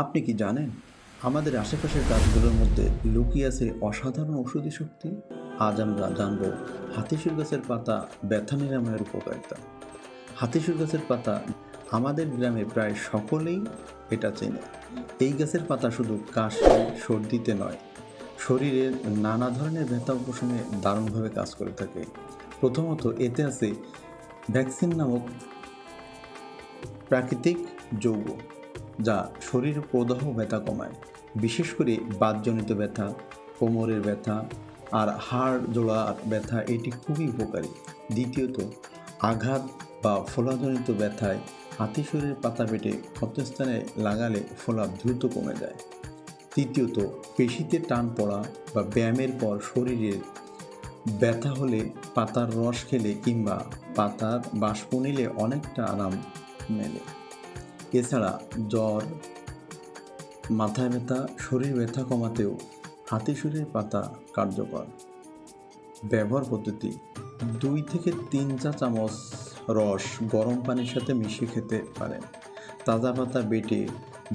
আপনি কি জানেন, আমাদের আশেপাশের গাছগুলোর মধ্যে লুকিয়ে আছে অসাধারণ ঔষধি শক্তি? আজ আমরা জানব হাতিসুর গাছের পাতা ব্যথা নিরাময়ের উপকারিতা। হাতিসুর গাছের পাতা আমাদের গ্রামে প্রায় সকলেই এটা চেনে। এই গাছের পাতা শুধু কাশি, সর্দিতে নয়, শরীরের নানা ধরনের ব্যথা উপশমে দারুণভাবে কাজ করে থাকে। প্রথমত এতে আছে ভ্যাকসিন নামক প্রাকৃতিক যৌগ। যা শরীর প্রদাহ ব্যথা কমায়, বিশেষ করে বাতজনিত ব্যথা, কোমরের ব্যথা আর হাড় জোড়ার ব্যথা, এটি খুবই উপকারী। দ্বিতীয়ত, আঘাত বা ফোলাজনিত ব্যথায় হাতিশরীর পাতা পেটে ক্ষতস্থানে লাগালে ফোলা দ্রুত কমে যায়। তৃতীয়ত, পেশিতে টান পড়া বা ব্যায়ামের পর শরীরের ব্যথা হলে পাতার রস খেলে কিংবা পাতার বাষ্প নিলে অনেকটা আরাম মেলে। এছাড়া জ্বর, মাথায় ব্যথা, শরীর ব্যথা কমাতেও হাতিশুরের পাতা কার্যকর। ব্যবহার পদ্ধতি, দুই থেকে তিন চা চামচ রস গরম পানির সাথে মিশিয়ে খেতে পারেন। তাজা পাতা বেটে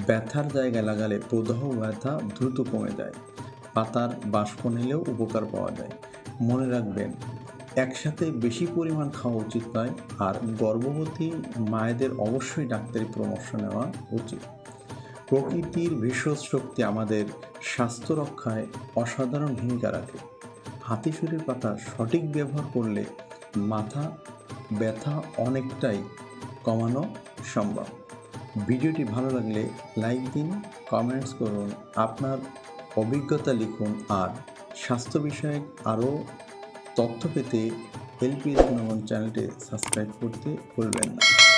ব্যথার জায়গায় লাগালে প্রদাহ ব্যথা দ্রুত কমে যায়। পাতার বাষ্প নিলেও উপকার পাওয়া যায়। মনে রাখবেন একসাথে বেশি পরিমাণ খাওয়া উচিত নয় আর গর্ভবতী মায়েদের অবশ্যই ডাক্তারি পরামর্শ নেওয়া উচিত। প্রকৃতির ভেষজ শক্তি আমাদের স্বাস্থ্য রক্ষায় অসাধারণ ভূমিকা রাখে। হাতিশুরের পাতা সঠিক ব্যবহার করলে মাথা ব্যথা অনেকটাই কমানো সম্ভব। ভিডিওটি ভালো লাগলে লাইক দিন, কমেন্টস করুন, আপনার অভিজ্ঞতা লিখুন আর স্বাস্থ্য বিষয়ক আরও তথ্য পেতে হেল্প ইজ চ্যানেলটি সাবস্ক্রাইব করতে ভুলবেন না।